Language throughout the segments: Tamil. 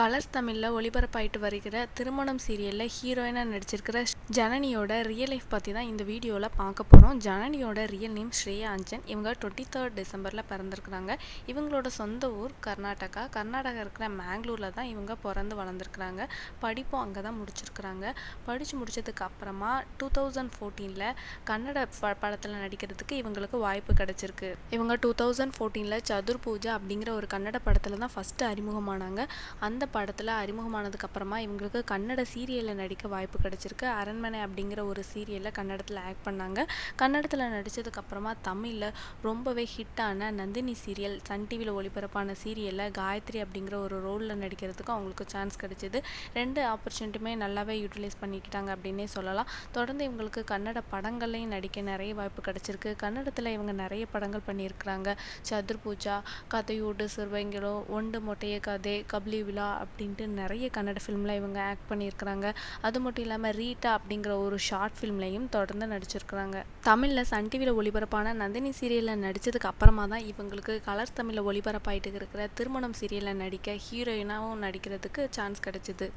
கலர்ஸ் தமிழில் ஒளிபரப்பாயிட்டு வருகிற திருமணம் சீரியலில் ஹீரோயினாக நடிச்சிருக்கிற ஜனனியோட ரியல் லைஃப் பற்றி தான் இந்த வீடியோவில் பார்க்க போகிறோம் ஜனனியோட ரியல் நேம் ஸ்ரேயா அஞ்சன். இவங்க டுவெண்ட்டி தேர்ட் டிசம்பரில் பிறந்திருக்கிறாங்க. இவங்களோட சொந்த ஊர் கர்நாடகா. கர்நாடகா இருக்கிற மேங்களூரில் தான் இவங்க பிறந்து வளர்ந்துருக்குறாங்க. படிப்பும் அங்கே தான் முடிச்சிருக்கிறாங்க. படித்து முடித்ததுக்கு அப்புறமா டூ தௌசண்ட் ஃபோர்டீனில் கன்னட ப படத்தில் நடிக்கிறதுக்கு இவங்களுக்கு வாய்ப்பு கிடச்சிருக்கு. இவங்க டூ தௌசண்ட் ஃபோர்டீனில் சதுர் பூஜா அப்படிங்கிற ஒரு கன்னட படத்தில் தான் ஃபஸ்ட்டு அறிமுகமானாங்க. அந்த படத்தில் அறிமுகமானதுக்கு அப்புறமா இவங்களுக்கு கன்னட சீரியலில் நடிக்க வாய்ப்பு கிடைச்சிருக்கு. அரண்மனை அப்படிங்கிற ஒரு சீரியலில் கன்னடத்தில் ஆக்ட் பண்ணாங்க. கன்னடத்தில் நடித்ததுக்கப்புறமா தமிழில் ரொம்பவே ஹிட்டான நந்தினி சீரியல் சன் டிவியில் ஒளிபரப்பான சீரியலில் காயத்ரி அப்படிங்கிற ஒரு ரோலில் நடிக்கிறதுக்கும் அவங்களுக்கு சான்ஸ் கிடைச்சிது. ரெண்டு ஆப்பர்ச்சுனிட்டியுமே நல்லாவே யூட்டிலைஸ் பண்ணிக்கிட்டாங்க அப்படின்னே சொல்லலாம். தொடர்ந்து இவங்களுக்கு கன்னட படங்கள்லையும் நடிக்க நிறைய வாய்ப்பு கிடைச்சிருக்கு. கன்னடத்தில் இவங்க நிறைய படங்கள் பண்ணியிருக்கிறாங்க. சதுர் பூஜா கதையோடு சிறுவைங்களோ ஒண்டு மொட்டைய கதை கபலி விழா அப்படின்ட்டு நிறைய கன்னட ஃபிலிமில் இவங்க ஆக்ட் பண்ணியிருக்கிறாங்க. அது மட்டும் இல்லாமல் ரீட்டா அப்படிங்கிற ஒரு ஷார்ட் ஃபிலிம்லையும் தொடர்ந்து நடிச்சிருக்கிறாங்க. தமிழில் சன் டிவியில் ஒளிபரப்பான நந்தினி சீரியலில் நடித்ததுக்கு அப்புறமா தான் இவங்களுக்கு கலர்ஸ் தமிழில் ஒளிபரப்பாயிட்டு இருக்கிற திருமணம் சீரியலில் நடிக்க ஹீரோயினாகவும் நடிக்கிறதுக்கு சான்ஸ் கிடைச்சிது.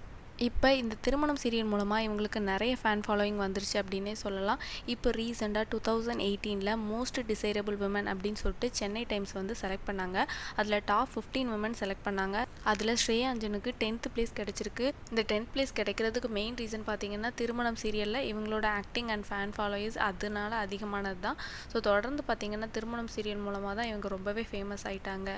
இப்போ இந்த திருமணம் சீரியல் மூலமாக இவங்களுக்கு நிறைய ஃபேன் ஃபாலோயிங் வந்துருச்சு அப்படின்னே சொல்லலாம். இப்போ ரீசெண்டாக டூ தௌசண்ட் எயிட்டீனில் மோஸ்ட் டிசைரபிள் விமன் அப்படின்னு சொல்லிட்டு சென்னை டைம்ஸ் வந்து செலக்ட் பண்ணாங்க. அதில் டாப் ஃபிஃப்டீன் உமன் செலக்ட் பண்ணாங்க. அதில் ஸ்ரேயா அஞ்சனுக்கு டென்த் பிளேஸ் கிடச்சிருக்கு. இந்த டென்த் பிளேஸ் கிடைக்கிறதுக்கு மெயின் ரீசன் பார்த்தீங்கன்னா திருமணம் சீரியலில் இவங்களோட ஆக்டிங் அண்ட் ஃபேன் ஃபாலோயர்ஸ் அதனால அதிகமானது தான் ஸோ தொடர்ந்து பார்த்தீங்கன்னா திருமணம் சீரியல் மூலமாக தான் இவங்க ரொம்பவே ஃபேமஸ் ஆயிட்டாங்க.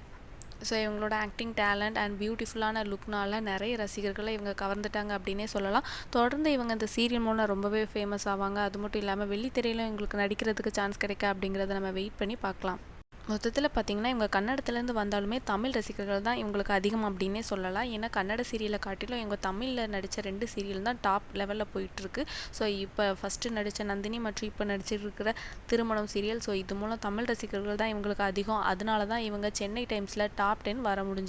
ஸோ இவங்களோட ஆக்டிங் டேலண்ட் அண்ட் பியூட்டிஃபுல்லான லுக்னால நிறைய ரசிகர்களை இவங்க கவர்ந்துட்டாங்க அப்படின்னே சொல்லலாம். தொடர்ந்து இவங்க இந்த சீரியல் மூலம் ரொம்பவே ஃபேமஸ் ஆவாங்க. அது மட்டும் இல்லாமல் வெள்ளித்திரையிலும் இவங்களுக்கு நடிக்கிறதுக்கு சான்ஸ் கிடைக்கா அப்படிங்கிறத நம்ம வெயிட் பண்ணி பார்க்கலாம். மொத்தத்தில் பார்த்தீங்கன்னா இவங்க கன்னடத்துலேருந்து வந்தாலுமே தமிழ் ரசிகர்கள் தான் இவங்களுக்கு அதிகம் அப்படின்னே சொல்லலாம். ஏன்னா கன்னட சீரியலை காட்டிலும் இவங்க தமிழில் நடித்த ரெண்டு சீரியல் தான் டாப் லெவலில் போயிட்டுருக்கு. ஸோ இப்போ ஃபஸ்ட்டு நடித்த நந்தினி மற்றும் இப்போ நடிச்சிருக்கிற திருமணம் சீரியல். ஸோ இது மூலம் தமிழ் ரசிகர்கள் தான் இவங்களுக்கு அதிகம். அதனால தான் இவங்க சென்னை டைம்ஸில் டாப் டென் வர முடிஞ்சுது.